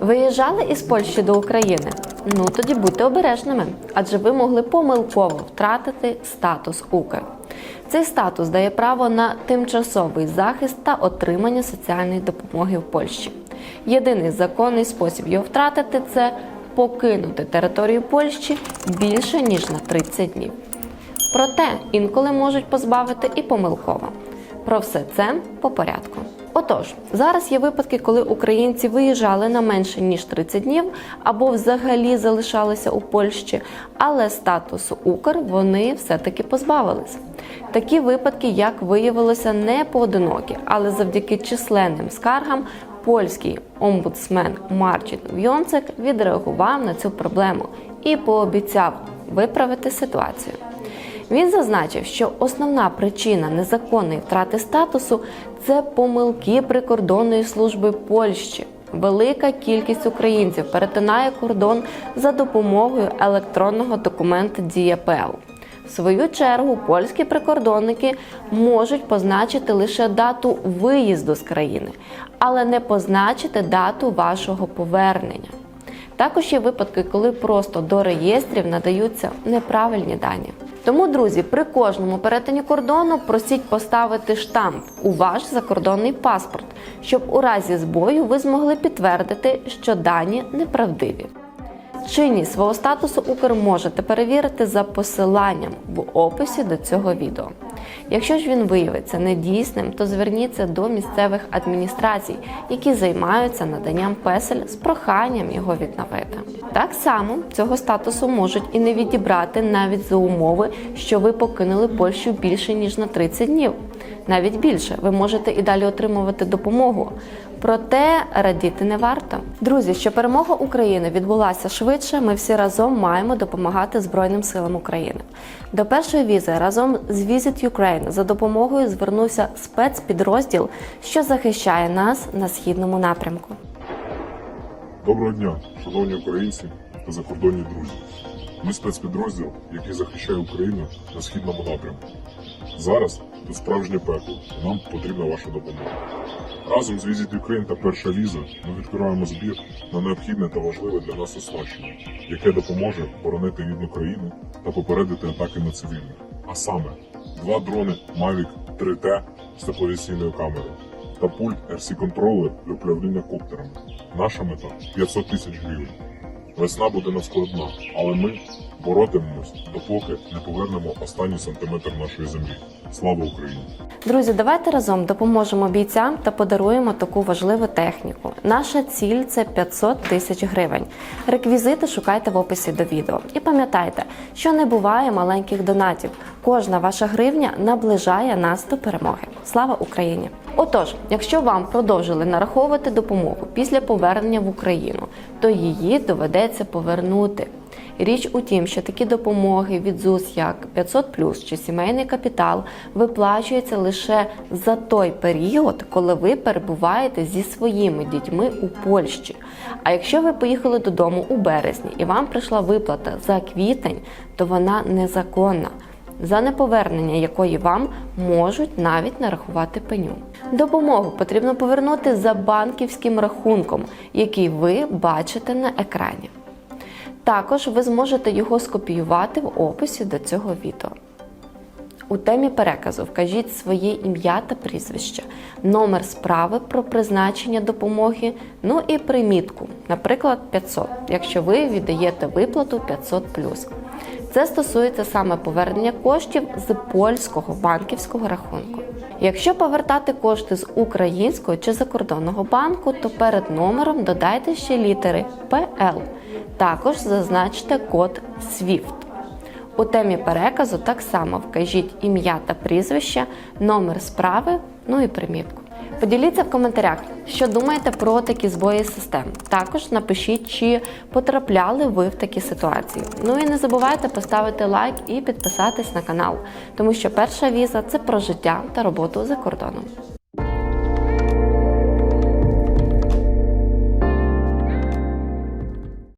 Виїжджали із Польщі до України? Ну тоді будьте обережними, адже ви могли помилково втратити статус УКР. Цей статус дає право на тимчасовий захист та отримання соціальної допомоги в Польщі. Єдиний законний спосіб його втратити це покинути територію Польщі більше ніж на 30 днів. Проте інколи можуть позбавити і помилково. Про все це по порядку. Отож, зараз є випадки, коли українці виїжджали на менше ніж 30 днів або взагалі залишалися у Польщі, але статусу Укр вони все-таки позбавились. Такі випадки, як виявилося, не поодинокі, але завдяки численним скаргам польський омбудсмен Марчин Вйонцек відреагував на цю проблему і пообіцяв виправити ситуацію. Він зазначив, що основна причина незаконної втрати статусу це помилки прикордонної служби Польщі. Велика кількість українців перетинає кордон за допомогою електронного документа ДІєПЛ. В свою чергу польські прикордонники можуть позначити лише дату виїзду з країни, але не позначити дату вашого повернення. Також є випадки, коли просто до реєстрів надаються неправильні дані. Тому, друзі, при кожному перетині кордону просіть поставити штамп у ваш закордонний паспорт, щоб у разі збою ви змогли підтвердити, що дані неправдиві. Чинність свого статусу Укр можете перевірити за посиланням в описі до цього відео. Якщо ж він виявиться недійсним, то зверніться до місцевих адміністрацій, які займаються наданням песель з проханням його відновити. Так само цього статусу можуть і не відібрати навіть за умови, що ви покинули Польщу більше ніж на 30 днів. Навіть більше ви можете і далі отримувати допомогу. Проте радіти не варто. Друзі, що перемога України відбулася швидше, ми всі разом маємо допомагати Збройним силам України. До першої візи разом з Visit Ukraine за допомогою звернувся спецпідрозділ, що захищає нас на східному напрямку. Доброго дня, шановні українці та закордонні друзі. Ми спецпідрозділ, який захищає Україну на східному напрямку. Зараз тут справжнє пекло, нам потрібна ваша допомога. Разом з Visit Ukraine та Перша віза ми відкриваємо збір на необхідне та важливе для нас оснащення, яке допоможе боронити рідну країну та попередити атаки на цивільних. А саме два дрони Mavic 3T з тепловізійною камерою та пульт RC контролер для управління коптерами. Наша мета 500 тисяч гривень. Весна буде надскладна, але ми боротимемось, допоки не повернемо останній сантиметр нашої землі. Слава Україні! Друзі, давайте разом допоможемо бійцям та подаруємо таку важливу техніку. Наша ціль це 500 тисяч гривень. Реквізити шукайте в описі до відео. І пам'ятайте, що не буває маленьких донатів. Кожна ваша гривня наближає нас до перемоги. Слава Україні! Отож, якщо вам продовжили нараховувати допомогу після повернення в Україну, то її доведеться повернути. Річ у тім, що такі допомоги від ЗУС, як 500 чи сімейний капітал, виплачуються лише за той період, коли ви перебуваєте зі своїми дітьми у Польщі. А якщо ви поїхали додому у березні і вам прийшла виплата за квітень, то вона незаконна. За неповернення якої вам можуть навіть нарахувати пеню. Допомогу потрібно повернути за банківським рахунком, який ви бачите на екрані. Також ви зможете його скопіювати в описі до цього відео. У темі переказу вкажіть своє ім'я та прізвище, номер справи про призначення допомоги, ну і примітку, наприклад, 500, якщо ви віддаєте виплату 500 Це стосується саме повернення коштів з польського банківського рахунку. Якщо повертати кошти з українського чи закордонного банку, то перед номером додайте ще літери PL. Також зазначте код SWIFT. У темі переказу так само вкажіть ім'я та прізвище, номер справи, ну і примітку. Поділіться в коментарях, що думаєте про такі збої систем. Також напишіть, чи потрапляли ви в такі ситуації. Ну і не забувайте поставити лайк і підписатись на канал, тому що перша віза це про життя та роботу за кордоном.